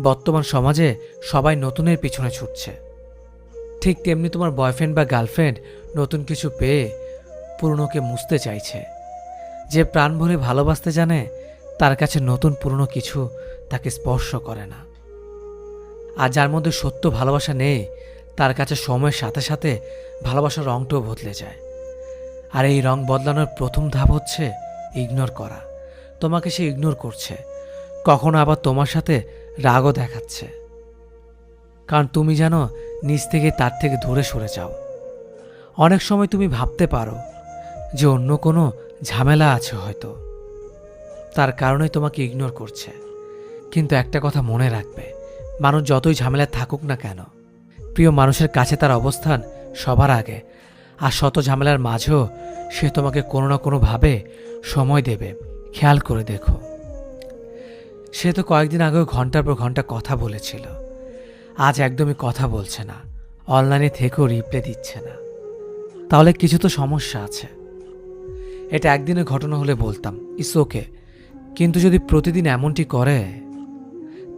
বর্তমান সমাজে সবাই নতুনের পিছনে ছুটছে। ঠিক তেমনি তোমার বয়ফ্রেন্ড বা গার্লফ্রেন্ড নতুন কিছু পেয়ে পুরনোকে মুছতে চাইছে। যে প্রাণ ভরে ভালোবাসতে জানে, তার কাছে নতুন পুরনো কিছু তাকে স্পর্শ করে না। আর যার মধ্যে সত্য ভালোবাসা নেই, তার কাছে সময়ের সাথে সাথে ভালোবাসার রংটাও বদলে যায়। আর এই রং বদলানোর প্রথম ধাপ হচ্ছে ইগনোর করা। তোমাকে সে ইগনোর করছে। কখনো আবার তোমার সাথে রাগও দেখাচ্ছে। কারণ তুমি জানো নিজ থেকে তার থেকে দূরে সরে যাও। অনেক সময় তুমি ভাবতে পারো যে অন্য কোনো ঝামেলা আছে হয়তো। তার কারণে তোমাকে ইগনোর করছে। কিন্তু একটা কথা মনে রাখবে, মানুষ যতই ঝামেলায় থাকুক না কেন, প্রিয় মানুষের কাছে তার অবস্থান সবার আগে। আর শত ঝামেলার মাঝেও সে তোমাকে কোনো না কোনোভাবে সময় দেবে। খেয়াল করে দেখো। সে তো কয়েকদিন আগেও ঘণ্টার পর ঘণ্টা কথা বলেছিল। আজ একদমই কথা বলছে না। অনলাইনে থেকেও রিপ্লে দিচ্ছে না। তাহলে কিছু তো সমস্যা আছে। এটা একদিনের ঘটনা হলে বলতাম ইস ওকে। কিন্তু যদি প্রতিদিন এমনটি করে,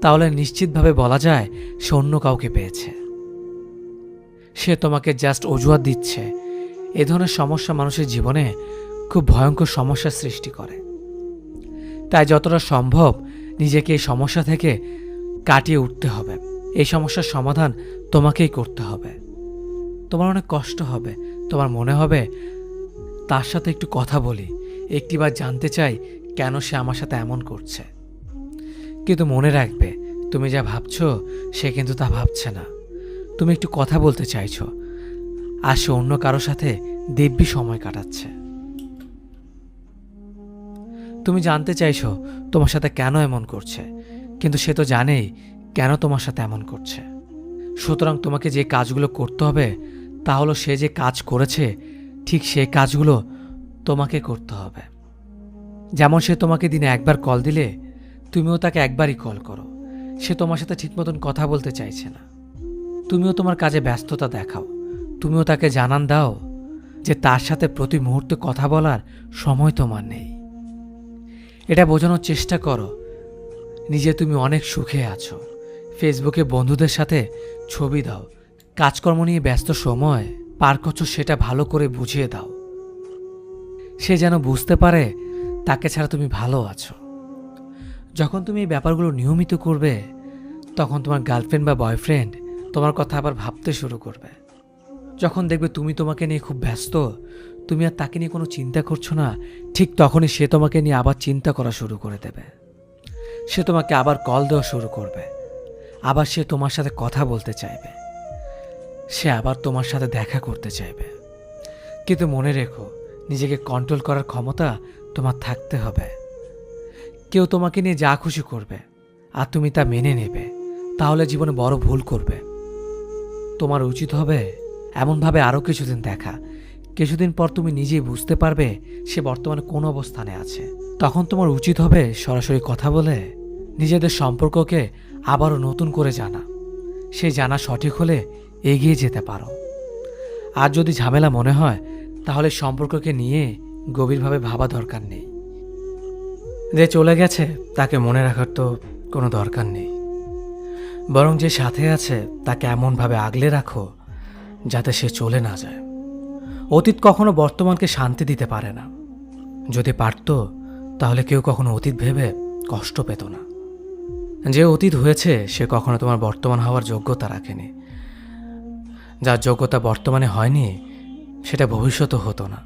তাহলে নিশ্চিতভাবে বলা যায় সে অন্য কাউকে পেয়েছে। সে তোমাকে জাস্ট অজুহাত দিচ্ছে। এ ধরনের সমস্যা মানুষের জীবনে খুব ভয়ঙ্কর সমস্যার সৃষ্টি করে। তাই যতটা সম্ভব নিজেকে এই সমস্যা থেকে কাটিয়ে উঠতে হবে। এই সমস্যার সমাধান তোমাকেই করতে হবে। তোমার অনেক কষ্ট হবে। তোমার মনে হবে, তার সাথে একটু কথা বলি। একটিবার জানতে চাই কেন সে আমার সাথে এমন করছে। কিন্তু মনে রাখবে, তুমি যা ভাবছ, সে কিন্তু তা ভাবছে না। তুমি একটু কথা বলতে চাইছো, আর সে অন্য কারও সাথে দিব্যি সময় কাটাচ্ছে। তুমি জানতে চাইছো তোমার সাথে কেন এমন করছে, কিন্তু সে তো জানেই কেন তোমার সাথে এমন করছে। সুতরাং তোমাকে যে কাজগুলো করতে হবে, তা হলো সে যে কাজ করেছে, ঠিক সেই কাজগুলো তোমাকে করতে হবে। যেমন সে তোমাকে দিনে একবার কল দিলে, তুমিও তাকে একবারই কল করো। সে তোমার সাথে ঠিক মতন কথা বলতে চাইছে না। তুমিও তোমার কাজে ব্যস্ততা দেখাও। তুমিও তাকে জানান দাও যে তার সাথে প্রতি মুহূর্তে কথা বলার সময় তোমার নেই। এটা বোঝানোর চেষ্টা করো। নিজে তুমি অনেক সুখে আছো। ফেসবুকে বন্ধুদের সাথে ছবি দাও। কাজকর্ম নিয়ে ব্যস্ত সময় পার করছ সেটা ভালো করে বুঝিয়ে দাও। সে যেন বুঝতে পারে, তাকে ছাড়া তুমি ভালো আছো। যখন তুমি এই ব্যাপারগুলো নিয়মিত করবে, তখন তোমার গার্লফ্রেন্ড বা বয়ফ্রেন্ড তোমার কথা আবার ভাবতে শুরু করবে। যখন দেখবে তুমি তোমাকে নিয়ে খুব ব্যস্ত তুমি আর তাকে নিয়ে কোনো চিন্তা করছ না, ঠিক তখনই সে তোমাকে নিয়ে আবার চিন্তা করা শুরু করে দেবে। সে তোমাকে আবার কল দেওয়া শুরু করবে। আবার সে তোমার সাথে কথা বলতে চাইবে। সে আবার তোমার সাথে দেখা করতে চাইবে। কিন্তু মনে রেখো, নিজেকে কন্ট্রোল করার ক্ষমতা তোমার থাকতে হবে। কেউ তোমাকে নিয়ে যা খুশি করবে আর তুমি তা মেনে নেবে, তাহলে জীবনে বড় ভুল করবে। তোমার উচিত হবে এমনভাবে আরও কিছুদিন দেখা কিছুদিন পর তুমি নিজেই বুঝতে পারবে সে বর্তমানে কোন অবস্থানে আছে। তখন তোমার উচিত হবে সরাসরি কথা বলে নিজেদের সম্পর্ককে আবারও নতুন করে জানা। সেই জানা সঠিক হলে এগিয়ে যেতে পারো। আর যদি ঝামেলা মনে হয়, তাহলে সম্পর্ককে নিয়ে গভীরভাবে ভাবা দরকার নেই। যে চলে গেছে, তাকে মনে রাখার তো কোনো দরকার নেই। বরং যে সাথে আছে, তাকে এমনভাবে আগলে রাখো যাতে সে চলে না যায়। অতীত কখনো বর্তমানকে শান্তি দিতে পারে না। যদি পারত, তাহলে কেউ কখনো অতীত ভেবে কষ্ট পেত না। যে অতীত হয়েছে, সে কখনো তোমার বর্তমান হওয়ার যোগ্যতা রাখেনি। যার যোগ্যতা বর্তমানে হয়নি, সেটা ভবিষ্যতও হতো না।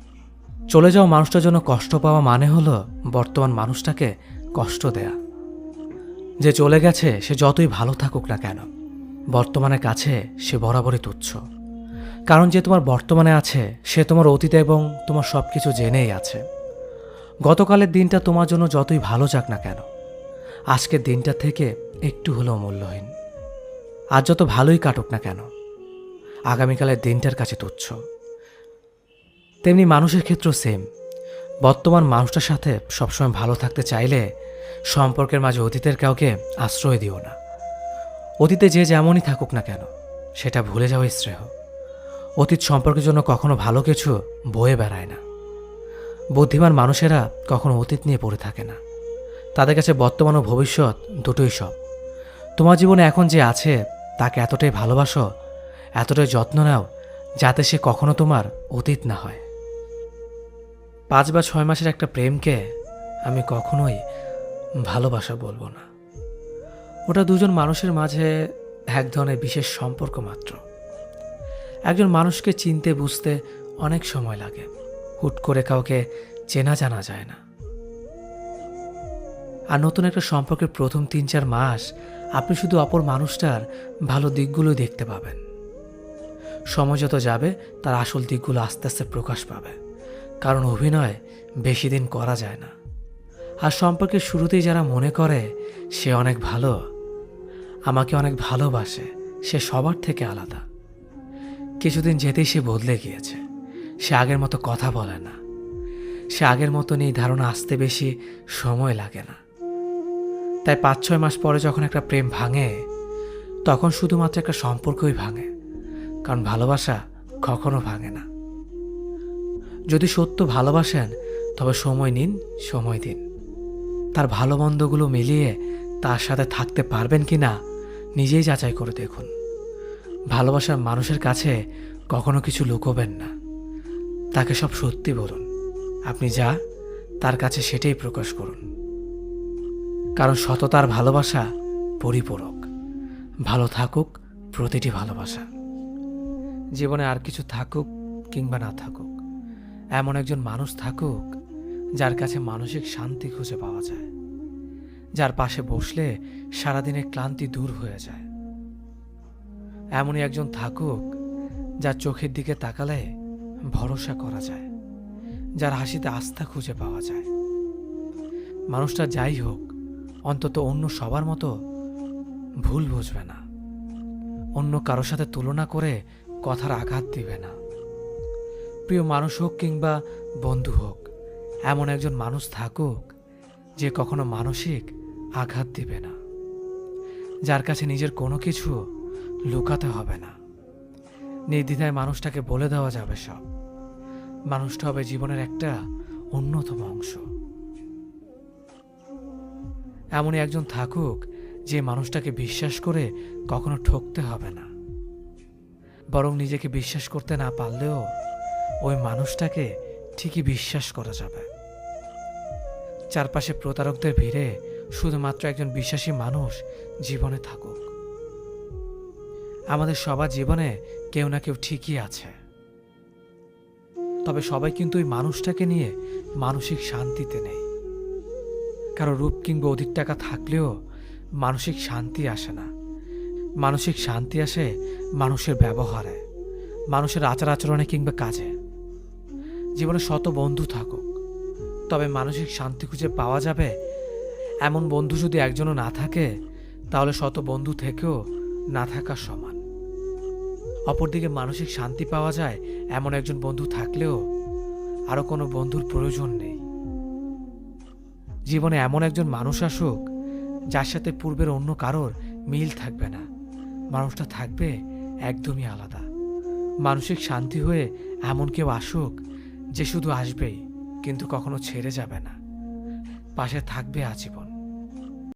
চলে যাওয়া মানুষটার জন্য কষ্ট পাওয়া মানে হলো বর্তমান মানুষটাকে কষ্ট দেয়া। যে চলে গেছে, সে যতই ভালো থাকুক না কেন, বর্তমানের কাছে সে বরাবরই তুচ্ছ। কারণ যে তোমার বর্তমানে আছে, সে তোমার অতীত এবং তোমার সব কিছু জেনেই আছে। গতকালের দিনটা তোমার জন্য যতই ভালো যাক না কেন, আজকের দিনটা থেকে একটু হলেও মূল্যহীন। আজ যত ভালোই কাটুক না কেন, আগামীকালের দিনটার কাছে তুচ্ছ। তেমনি মানুষের ক্ষেত্রেও সেম বর্তমান মানুষটার সাথে সবসময় ভালো থাকতে চাইলে সম্পর্কের মাঝে অতীতের কাউকে আশ্রয় দিও না। অতীতে যে যেমনই থাকুক না কেন, সেটা ভুলে যাওয়াই শ্রেয়। অতীত সম্পর্কের জন্য কখনো ভালো কিছু বয়ে বেড়ায় না। বুদ্ধিমান মানুষেরা কখনো অতীত নিয়ে পড়ে থাকে না। তাদের কাছে বর্তমান ও ভবিষ্যৎ দুটোই সব। তোমার জীবনে এখন যে আছে, তাকে এতটাই ভালোবাসো, এতটাই যত্ন নাও, যাতে সে কখনো তোমার অতীত না হয়। পাঁচ বা ছয় মাসের একটা প্রেমকে আমি কখনোই ভালোবাসা বলব না। ওটা দুজন মানুষের মাঝে এক ধরনের বিশেষ সম্পর্ক মাত্র। একজন মানুষকে চিনতে বুঝতে অনেক সময় লাগে। হুট করে কাউকে চেনা জানা যায় না। আর নতুন একটা সম্পর্কের প্রথম তিন চার মাস আপনি শুধু অপর মানুষটার ভালো দিকগুলোই দেখতে পাবেন। সময় যত যাবে, তার আসল দিকগুলো আস্তে আস্তে প্রকাশ পাবে। কারণ অভিনয় বেশি দিন করা যায় না। আর সম্পর্কের শুরুতেই যারা মনে করে, সে অনেক ভালো, আমাকে অনেক ভালোবাসে, সে সবার থেকে আলাদা। কিছুদিন যেতেই সে বদলে গিয়েছে। সে আগের মতো কথা বলে না। সে আগের মতন এই ধারণা আসতে বেশি সময় লাগে না। তাই পাঁচ ছয় মাস পরে যখন একটা প্রেম ভাঙে, তখন শুধুমাত্র একটা সম্পর্কই ভাঙে, কারণ ভালোবাসা কখনো ভাঙে না। যদি সত্য ভালোবাসেন, তবে সময় নিন, সময় দিন। তার ভালো মন্দগুলো মিলিয়ে তার সাথে থাকতে পারবেন কি না নিজেই যাচাই করে দেখুন। ভালোবাসার মানুষের কাছে কখনো কিছু লুকোবেন না। তাকে সব সত্যি বলুন। আপনি যা, তার কাছে সেটাই প্রকাশ করুন। কারণ সততার ভালোবাসা পরিপূরক। ভালো থাকুক, প্রতিটি ভালোবাসা। জীবনে আর কিছু থাকুক কিংবা না থাকুক, এমন একজন মানুষ থাকুক যার কাছে মানসিক শান্তি খুঁজে পাওয়া যায়, যার পাশে বসলে সারাদিনের ক্লান্তি দূর হয়ে যায়। এমনই একজন থাকুক, যার চোখের দিকে তাকালে ভরসা করা যায়, যার হাসিতে আস্থা খুঁজে পাওয়া যায়। মানুষটা যাই হোক, অন্তত অন্য সবার মতো ভুল বুঝবে না। অন্য কারোর সাথে তুলনা করে কথার আঘাত দিবে না। প্রিয় মানুষ হোক কিংবা বন্ধু হোক, এমন একজন মানুষ থাকুক, যে কখনো মানসিক আঘাত দিবে না। যার কাছে নিজের কোনো কিছু লুকাতে হবে না। নির্দ্বিধায় মানুষটাকে বলে দেওয়া যাবে সব। মানুষটা হবে জীবনের একটা অন্যতম অংশ। এমনই একজন থাকুক যে মানুষটাকে বিশ্বাস করে কখনো ঠকতে হবে না। বরং নিজেকে বিশ্বাস করতে না পারলেও ওই মানুষটাকে ঠিকই বিশ্বাস করা যাবে। চারপাশে প্রতারকদের ভিড়ে শুধুমাত্র একজন বিশ্বাসী মানুষ জীবনে থাকুক। আমাদের সবার জীবনে কেউ না কেউ ঠিকই আছে। তবে সবাই কিন্তু ওই মানুষটাকে নিয়ে মানসিক শান্তিতে নেই। কারও রূপ কিংবা অধিক টাকা থাকলেও মানসিক শান্তি আসে না। মানসিক শান্তি আসে মানুষের ব্যবহারে, মানুষের আচার আচরণে কিংবা কাজে। জীবনে শত বন্ধু থাকুক, তবে মানসিক শান্তি খুঁজে পাওয়া যাবে এমন বন্ধু যদি একজনও না থাকে, তাহলে শত বন্ধু থেকেও না থাকা সমান। অপরদিকে মানসিক শান্তি পাওয়া যায় এমন একজন বন্ধু থাকলেও আরও কোনো বন্ধুর প্রয়োজন নেই। জীবনে এমন একজন মানুষ আসুক, যার সাথে পূর্বের অন্য কারোর মিল থাকবে না। মানুষটা থাকবে একদমই আলাদা। মানসিক শান্তি হয়ে এমন কেউ আসুক, যে শুধু আসবেই, কিন্তু কখনো ছেড়ে যাবে না। পাশে থাকবে আজীবন।